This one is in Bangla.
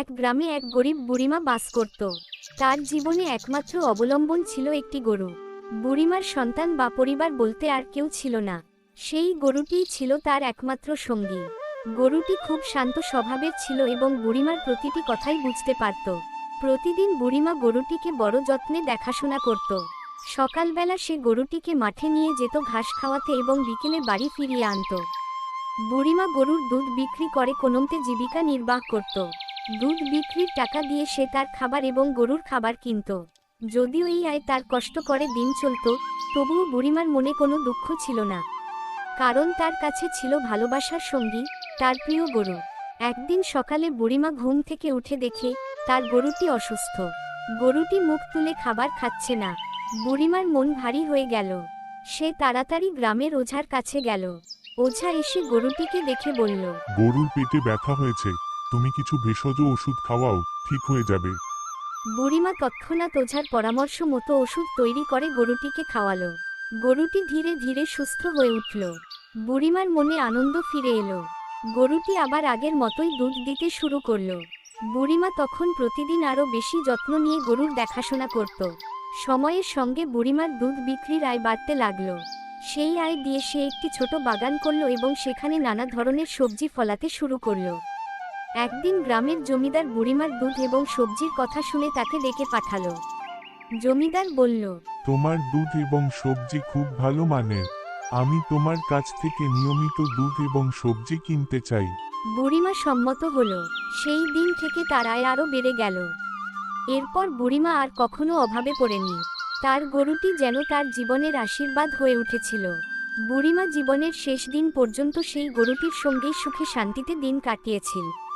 এক গ্রামে এক গরিব বুড়িমা বাস করত। তার জীবনে একমাত্র অবলম্বন ছিল একটি গরু। বুড়িমার সন্তান বা পরিবার বলতে আর কেউ ছিল না। সেই গরুটিই ছিল তার একমাত্র সঙ্গী। গরুটি খুব শান্ত স্বভাবের ছিল এবং বুড়িমার প্রতিটি কথাই বুঝতে পারত। প্রতিদিন বুড়িমা গরুটিকে বড় যত্নে দেখাশোনা করত। সকালবেলা সে গরুটিকে মাঠে নিয়ে যেত ঘাস খাওয়াতে এবং বিকেলে বাড়ি ফিরিয়ে আনত। বুড়িমা গরুর দুধ বিক্রি করে কোনমতে জীবিকা নির্বাহ করত। দুধ বিক্রির টাকা দিয়ে সে তার খাবার এবং গরুর খাবার কিনত। যদিও এই আয় তার কষ্ট করে দিন চলত, তবুও বুড়িমার মনে কোনো দুঃখ ছিল না। কারণ তার কাছে ছিল ভালোবাসার সঙ্গী, তার প্রিয় গরু। একদিন সকালে বুড়িমা ঘুম থেকে উঠে দেখে তার গরুটি অসুস্থ। গরুটি মুখ তুলে খাবার খাচ্ছে না। বুড়িমার মন ভারী হয়ে গেল। সে তাড়াতাড়ি গ্রামের ওঝার কাছে গেল। ওঝা এসে গরুটিকে দেখে বলল, গরুর পেটে ব্যথা হয়েছে। তুমি কিছু ভেষজ ওষুধ খাওয়াও, ঠিক হয়ে যাবে। বুড়িমা তৎক্ষণাৎ ওঝার পরামর্শ মতো ওষুধ তৈরি করে গরুটিকে খাওয়ালো। গরুটি ধীরে ধীরে সুস্থ হয়ে উঠল। বুড়িমার মনে আনন্দ ফিরে এলো। গরুটি আবার আগের মতোই দুধ দিতে শুরু করল। বুড়িমা তখন প্রতিদিন আরও বেশি যত্ন নিয়ে গরুর দেখাশোনা করত। সময়ের সঙ্গে বুড়িমার দুধ বিক্রির আয় বাড়তে লাগল। সেই আয় দিয়ে সে একটি ছোট বাগান করল এবং সেখানে নানা ধরনের সবজি ফলাতে শুরু করল। একদিন গ্রামের জমিদার বুড়িমার দুধ এবং সবজির কথা শুনে তাকে ডেকে পাঠালো। জমিদার বলল তোমার দুধ এবং সবজি খুব ভালো মানের আমি তোমার কাছ থেকে নিয়মিত দুধ এবং সবজি কিনতে চাই। বুড়িমা সম্মত হলো। সেই দিন থেকে তার আয় আরও বেড়ে গেল। এরপর বুড়িমা আর কখনো অভাবে পড়েনি। তার গরুটি যেন তার জীবনের আশীর্বাদ হয়ে উঠেছিল। বুড়িমা জীবনের শেষ দিন পর্যন্ত সেই গরুটির সঙ্গেই সুখে শান্তিতে দিন কাটিয়েছিল।